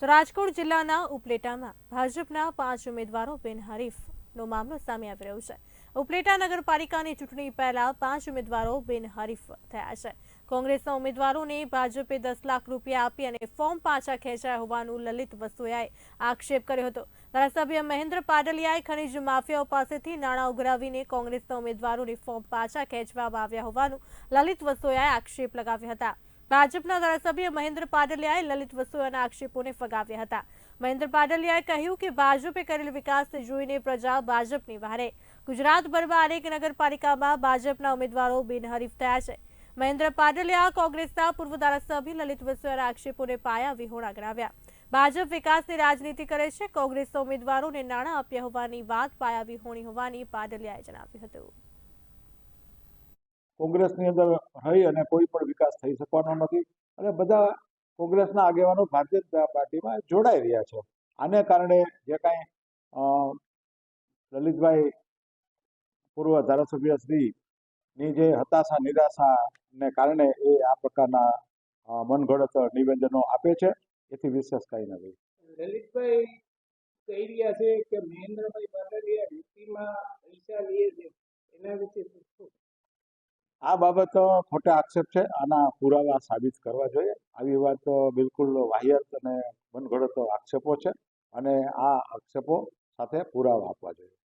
તો રાજકોટ જિલ્લાના ઉપલેટામાં ભાજપના પાંચ ઉમેદવારો બિનહરીફનો મામલો સામે આવી રહ્યો છે. ઉપલેટા નગરપાલિકાની ચૂંટણી પહેલા પાંચ ઉમેદવારો બિનહરીફ થયા છે. કોંગ્રેસના ઉમેદવારોને ભાજપે દસ લાખ રૂપિયા આપી અને ફોર્મ પાછા ખેંચાયા હોવાનું લલિત વસોયાએ આક્ષેપ કર્યો હતો. ધારાસભ્ય મહેન્દ્ર પાડલિયાએ ખનીજ માફિયાઓ પાસેથી નાણાં ઉઘરાવીને કોંગ્રેસના ઉમેદવારોને ફોર્મ પાછા ખેંચવામાં આવ્યા હોવાનું લલિત વસોયાએ આક્ષેપ લગાવ્યા હતા. ભાજપના ધારાસભ્ય મહેન્દ્ર પાડલિયાએ લલિત વસોયાના આક્ષેપોને ફગાવ્યા હતા. મહેન્દ્ર પાડલિયાએ કહ્યું કે ભાજપે કરેલ વિકાસને જોઈને પ્રજા ભાજપની વહારે ગુજરાતભરમાં અનેક નગરપાલિકામાં ભાજપના ઉમેદવારો બિનહરીફ થયા છે. મહેન્દ્ર પાડલિયા કોંગ્રેસના પૂર્વ ધારાસભ્ય લલિત વસોયાના આક્ષેપોને પાયા વિહોણા ગણાવ્યા. ભાજપ વિકાસની રાજનીતિ કરે છે. કોંગ્રેસના ઉમેદવારોને નાણાં આપ્યા હોવાની વાત પાયા વિહોણી હોવાની પાડલિયાએ જણાવ્યું હતું. કોંગ્રેસની અંદર રહી અને કોઈ પણ વિકાસ થઈ શકવાનો નથી. અને બધા કોંગ્રેસના આગેવાનો ભારતીય જનતા પાર્ટીમાં જોડાઈ રહ્યા છે. આને કારણે જે કાંઈ લલિતભાઈ પૂર્વ ધારાસભ્ય શ્રીની જે હતાશા નિરાશાને કારણે એ આ પ્રકારના અ, મનગઢત નિવેદનો આપે છે. એથી વિશેષ કંઈ નથી. લલિતભાઈ કહી રહ્યા છે કે મહેન્દ્રભાઈ પાટડિયા નીતિમાં પૈસા લે છે. એના વિશે? આ બાબત ખોટા આક્ષેપ છે. આના પુરાવા સાબિત કરવા જોઈએ. આવી વાત બિલકુલ વાહિયાત અને મનગઢત આક્ષેપો છે. અને આ આક્ષેપો સાથે પુરાવા આપવા જોઈએ.